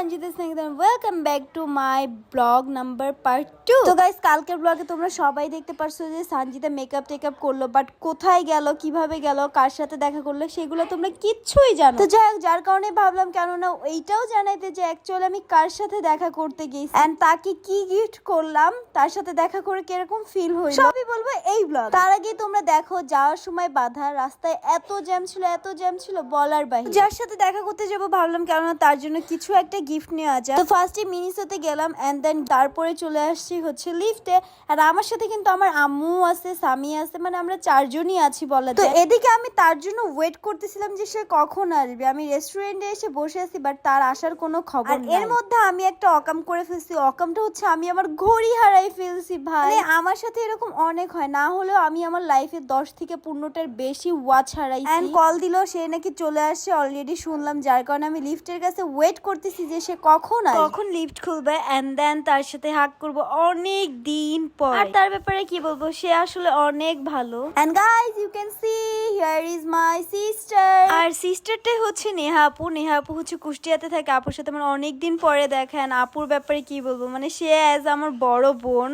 স্নেহিতন welcome back to my blog number part two তো guys কালকের ব্লগে তোমরা সবাই দেখতে পারছ যে সঞ্জিতা মেকআপ টেকআপ করল বাট কোথায় গেল কীভাবে গেল কার সাথে দেখা করল সেগুলো তোমরা কিচ্ছুই জানো। তো যাই হোক যার কারণে ভাবলাম কেননা এইটাও জানাইতে যে অ্যাকচুয়ালি আমি কার সাথে দেখা করতে গেছি। এন্ড তাকে কি গিফট করলাম তার সাথে দেখা করে কীরকম ফিল হইল? সবই বলব এই ব্লগ তার আগে তোমরা দেখো যাওয়ার সময় বাধা রাস্তায় এত জ্যাম ছিল এত জ্যাম ছিল বলার বাইরে যার সাথে দেখা করতে যাব ভাবলাম কেননা তার জন্য কিছু একটা গিফট নেওয়া যায় তো ফার্স্টে মিনিসোতে গেলাম এন্ড দেন তারপরে চলে আসছি হচ্ছে লিফটে আর আমার সাথে কিন্তু আমার আম্মু আছে স্বামী আছে মানে আমরা চারজনই আছি বলা তো এদিকে আমি তার জন্য ওয়েট করতেছিলাম যে সে কখন আসবে। আমি রেস্টুরেন্টে এসে বসে আছি বাট তার আসার কোনো খবর আর এর মধ্যে আমি একটা অকাম করে ফেলছি। অকামটা হচ্ছে আমি আমার ঘড়ি হারাই ফেলছি ভাই। মানে আমার সাথে এরকম অনেক হয়। না হলেও আমি আমার লাইফে দশ থেকে পনেরোটার বেশি ওয়াচ হারাই কল দিল সে নাকি চলে আসছে। অলরেডি শুনলাম যার কারণে আমি লিফটের কাছে ওয়েট করতেছি যে সে কখন কখন লিফট খুলবে এন্ড দেন তার সাথে হাক করব অনেক দিন পর। আর তার ব্যাপারে কি বলব? সে আসলে অনেক ভালো। And guys you can see here is my sister আর সিস্টারটাই হচ্ছে নেহা আপু নেহা আপু হচ্ছে কুষ্টিয়াতে থাকে। আপুর সাথে আমার অনেক দিন পরে দেখেন আপুর ব্যাপারে কি বলব? মানে সে অ্যাজ আমার বড় বোন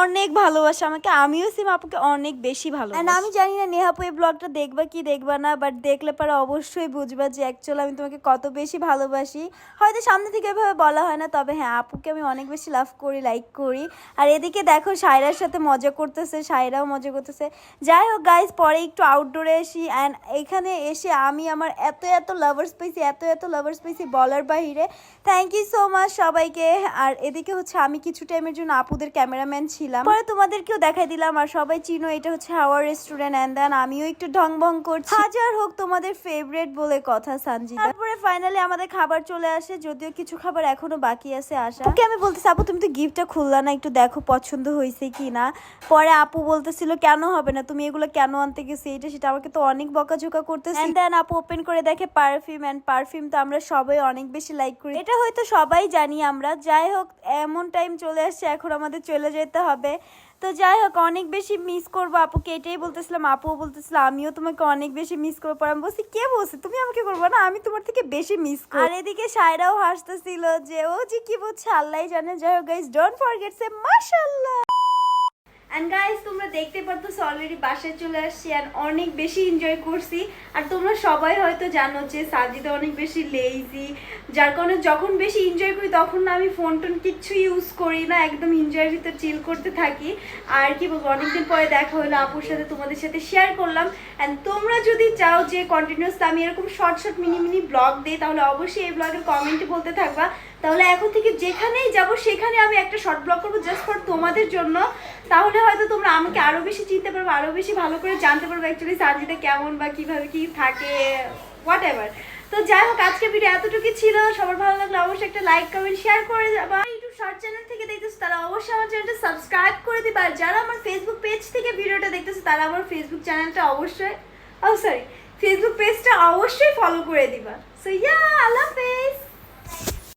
অনেক ভালোবাসে আমাকে। আমিও সিম আপুকে অনেক বেশি ভালো আমি জানি না নেহাপু এই ব্লগটা দেখবা কি দেখবা না বাট দেখলে পরে অবশ্যই বুঝবা যে অ্যাকচুয়ালি আমি তোমাকে কত বেশি ভালোবাসি। হয়তো সামনে থেকে এভাবে বলা হয় না, তবে হ্যাঁ আপুকে আমি অনেক বেশি লাভ করি লাইক করি। আর এদিকে দেখো সায়রার সাথে মজা করতেছে সায়রাও মজা করতেছে। যাই হোক গাইজ পরে একটু আউটডোরে আসি অ্যান্ড এখানে এসে আমি আমার এত এত লাভার্স পেয়েছি, এত এত লাভার্স পেয়েছি বলার বাহিরে। থ্যাংক ইউ সো মাচ সবাইকে। আর এদিকে হচ্ছে, আমি কিছু টাইমের জন্য আপুদের ক্যামেরাম্যান ছিলাম। পরে তোমাদেরকেও দেখাই দিলাম, আর সবাই চিনো, এটা হচ্ছে হাওয়ার রেস্টুরেন্ট অ্যান্ড দেন আমিও একটু ঢং ভং করছি। হাজার হোক তোমাদের ফেভারিট বলে কথা সানজি তারপরে ফাইনালি আমাদের খাবার চলে আসে, যদিও কিছু খাবার এখনও বাকি আছে আসা ওকে আমি বলতেছি আপু তুমি তো গিফটটা খুললা না একটু দেখো পছন্দ হয়েছে কি না। পরে আপু বলতেছিল কেন হবে না? তুমি এগুলো কেন আনতে গেছি? এটা সেটা আমাকে তো অনেক বকাঝোকা করতেছে। দেন আপু ওপেন করে দেখে পারফিউম অ্যান্ড পারফিউম তো আমরা সবাই অনেক বেশি লাইক করি। এটা হয়তো সবাই জানি আমরা। যাই হোক এমন টাইম চলে আসছে এখন আমাদের চলে যেতে হবে। তো যাই হোক অনেক বেশি মিস করব আপুকে এটাই বলতেছিলাম আপুও বলতেছিল আমিও তোমাকে অনেক বেশি মিস করব। পর আমি বলছি কে বলছে? তুমি আমাকে করব না আমি তোমার থেকে বেশি মিস করি। আর এদিকে সায়রাও হাসতেছিল যে ও যে কি বলছে আল্লাহ জানে। যাই হোক গাইজ ডোন্ট ফরগেট সে মাশাল্লাহ অ্যান্ড গাইস তোমরা দেখতে পারতেছো অলরেডি বাসায় চলে আসছি আর অনেক বেশি এনজয় করছি। আর তোমরা সবাই হয়তো জানো যে সাজিদা অনেক বেশি লেজি যার কারণে যখন বেশি এনজয় করি তখন না আমি ফোন টোন কিচ্ছু ইউজ করি না, একদম এনজয়ের ভিতর চিল করতে থাকি। আর কি বলব, অনেকদিন পরে দেখা হলো, আপুর সাথে তোমাদের সাথে শেয়ার করলাম। অ্যান্ড তোমরা যদি চাও যে কন্টিনিউস আমি এরকম short short mini mini vlog দিই, তাহলে অবশ্যই এই ব্লগের কমেন্টে বলতে থাকবা। তাহলে এখন থেকে যেখানেই যাব, সেখানে আমি একটা শর্ট ব্লগ করব জাস্ট ফর তোমাদের জন্য। তাহলে হয়তো তোমরা আমাকে আরও বেশি চিনতে পারবে, আরও বেশি ভালো করে জানতে পারবে অ্যাকচুয়ালি সার্জিতে কেমন বা কীভাবে কি থাকে হোয়াট এভার তো যাই হোক আজকে ভিডিও এতটুকু ছিল। সবার ভালো লাগলে অবশ্যই একটা লাইক কমেন্ট শেয়ার করে যাবা ইউটিউব শর্ট চ্যানেল থেকে দেখতেছো তারা অবশ্যই আমার চ্যানেলটা সাবস্ক্রাইব করে দিবা। আর যারা আমার ফেসবুক পেজ থেকে ভিডিওটা দেখতেছো, তারা আমার ফেসবুক চ্যানেলটা অবশ্যই ও সরি ফেসবুক পেজটা অবশ্যই ফলো করে দিবা। সো ইয়া আল্লাহ হাফেজ।